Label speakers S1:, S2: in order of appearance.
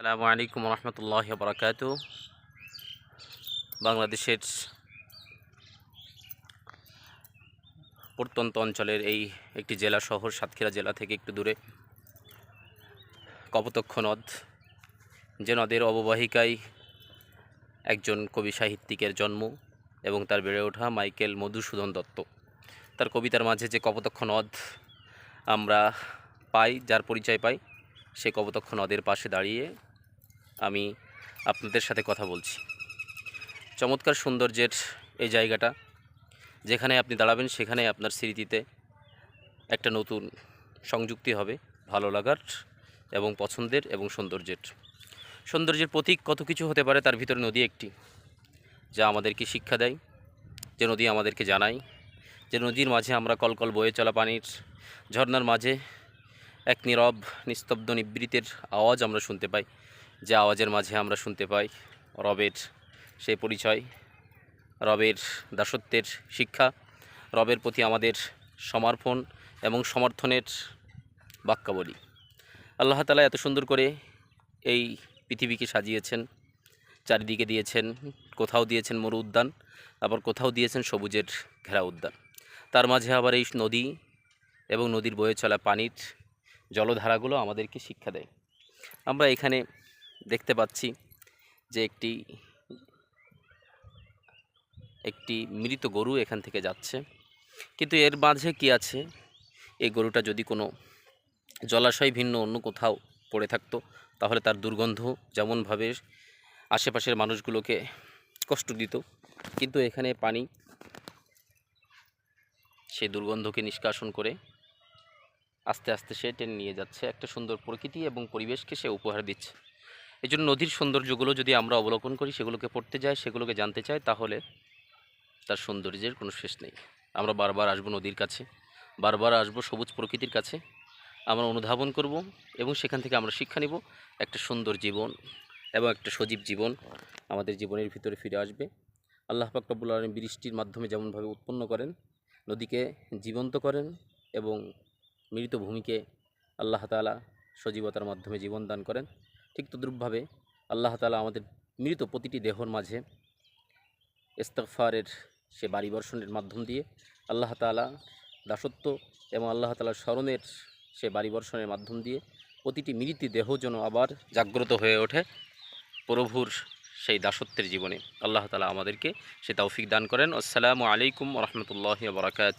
S1: আসসালামু আলাইকুম রহমতুল্লাহ বরাকাত বাংলাদেশের প্রত্যন্ত অঞ্চলের এই একটি জেলা শহর, সাতক্ষীরা জেলা থেকে একটু দূরে কপতক্ষ নদ। যে নদের অববাহিকায় একজন কবি সাহিত্যিকের জন্ম এবং তার বেড়ে ওঠা মাইকেল মধুসূদন দত্ত। তার কবিতার মাঝে যে কপতক্ষ নদ আমরা পাই, যার পরিচয় পাই, সে কপতক্ষ নদের পাশে দাঁড়িয়ে আমি আপনাদের সাথে কথা বলছি। চমৎকার সৌন্দর্যের এই জায়গাটা, যেখানে আপনি দাঁড়াবেন, সেখানে আপনার স্মৃতিতে একটা নতুন সংযুক্তি হবে, ভালো লাগার এবং পছন্দের এবং সৌন্দর্যের। সৌন্দর্যের প্রতীক কত কিছু হতে পারে, তার ভিতরে নদী একটি, যা আমাদেরকে শিক্ষা দেয়, যে নদী আমাদেরকে জানায়, যে নদীর মাঝে আমরা কলকল বয়ে চলা পানির ঝর্ণার মাঝে এক নীরব, নিস্তব্ধ নিবৃতের আওয়াজ আমরা শুনতে পাই। যে আওয়াজের মাঝে আমরা শুনতে পাই, রবের সেই পরিচয়, রবের দাসত্বের শিক্ষা, রবের প্রতি আমাদের সমর্পণ এবং সমর্থনের বাক্যাবলী। আল্লাহ তালা এত সুন্দর করে এই পৃথিবীকে সাজিয়েছেন, চারিদিকে দিয়েছেন, কোথাও দিয়েছেন মরু উদ্যান, আবার কোথাও দিয়েছেন সবুজের ঘেরা উদ্যান। তার মাঝে আবার এই নদী এবং নদীর বয়ে চলা পানির জলধারাগুলো আমাদেরকে শিক্ষা দেয়। আমরা এখানে দেখতে পাচ্ছি যে একটি একটি মৃত গরু এখান থেকে যাচ্ছে। কিন্তু এর মাঝে কি আছে? এই গরুটা যদি কোনো জলাশয় ভিন্ন অন্য কোথাও পড়ে থাকতো, তাহলে তার দুর্গন্ধ যেমনভাবে আশেপাশের মানুষগুলোকে কষ্ট দিত, কিন্তু এখানে পানি সেই দুর্গন্ধকে নিষ্কাশন করে আস্তে আস্তে সে টেনে নিয়ে যাচ্ছে। একটা সুন্দর প্রকৃতি এবং পরিবেশকে সে উপহার দিচ্ছে। এই জন্য নদীর সৌন্দর্যগুলো যদি আমরা অবলোকন করি, সেগুলোকে পড়তে যাই সেগুলোকে জানতে চাই তাহলে তার সৌন্দর্যের কোনো শেষ নেই। আমরা বারবার আসব নদীর কাছে, বারবার আসব সবুজ প্রকৃতির কাছে। আমরা অনুধাবন করব এবং সেখান থেকে আমরা শিক্ষা নিব। একটা সুন্দর জীবন এবং একটা সজীব জীবন আমাদের জীবনের ভিতরে ফিরে আসবে। আল্লাহ পাক আলম বৃষ্টির মাধ্যমে যেমনভাবে উৎপন্ন করেন, নদীকে জীবন্ত করেন এবং মৃত ভূমিকে আল্লাহ তালা সজীবতার মাধ্যমে জীবন দান করেন। ঠিক তদ্রূপভাবে আল্লাহ তালা আমাদের মৃত প্রতিটি দেহর মাঝে ইস্তফারের সে বাড়ি বর্ষণের মাধ্যম দিয়ে আল্লাহ তালা দাসত্ব এবং আল্লাহ তালার স্মরণের সে বাড়ি বর্ষণের মাধ্যম দিয়ে প্রতিটি মৃতি দেহ যেন আবার জাগ্রত হয়ে ওঠে প্রভুর সেই দাসত্বের জীবনে। আল্লাহ তালা আমাদেরকে সে তৌফিক দান করেন। আসসালামু আলাইকুম রহমতুল্লাহ বরাকাত